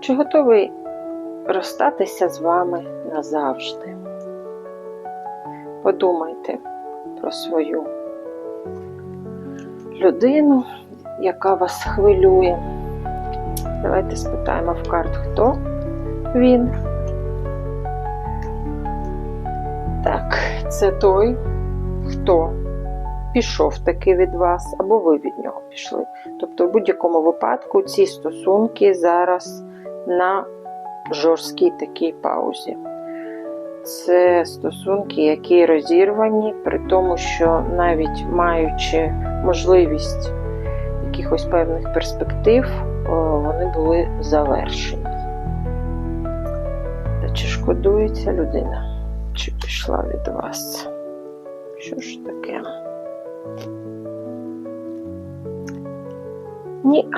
Чи готовий розстатися з вами назавжди? Подумайте про свою людину, яка вас хвилює. Давайте спитаємо в карт, хто він. Так, це той, хто пішов таки від вас, або ви від нього пішли. Тобто, в будь-якому випадку ці стосунки зараз на жорсткій такій паузі. Це стосунки, які розірвані, при тому, що навіть маючи можливість якихось певних перспектив, вони були завершені. Чи шкодується людина? Чи пішла від вас? Що ж таке? Ні,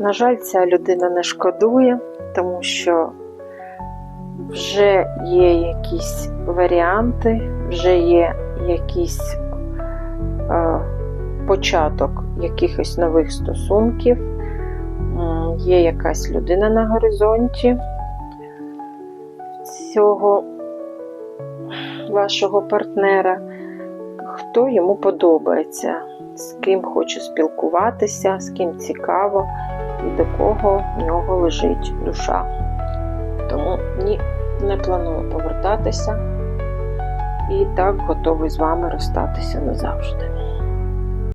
на жаль, ця людина не шкодує, тому що вже є якісь варіанти, вже є якийсь е, початок якихось нових стосунків, є якась людина на горизонті цього вашого партнера, хто йому подобається, з ким хоче спілкуватися, з ким цікаво і до кого в нього лежить душа. Тому ні, не планую повертатися і так готовий з вами розстатися назавжди.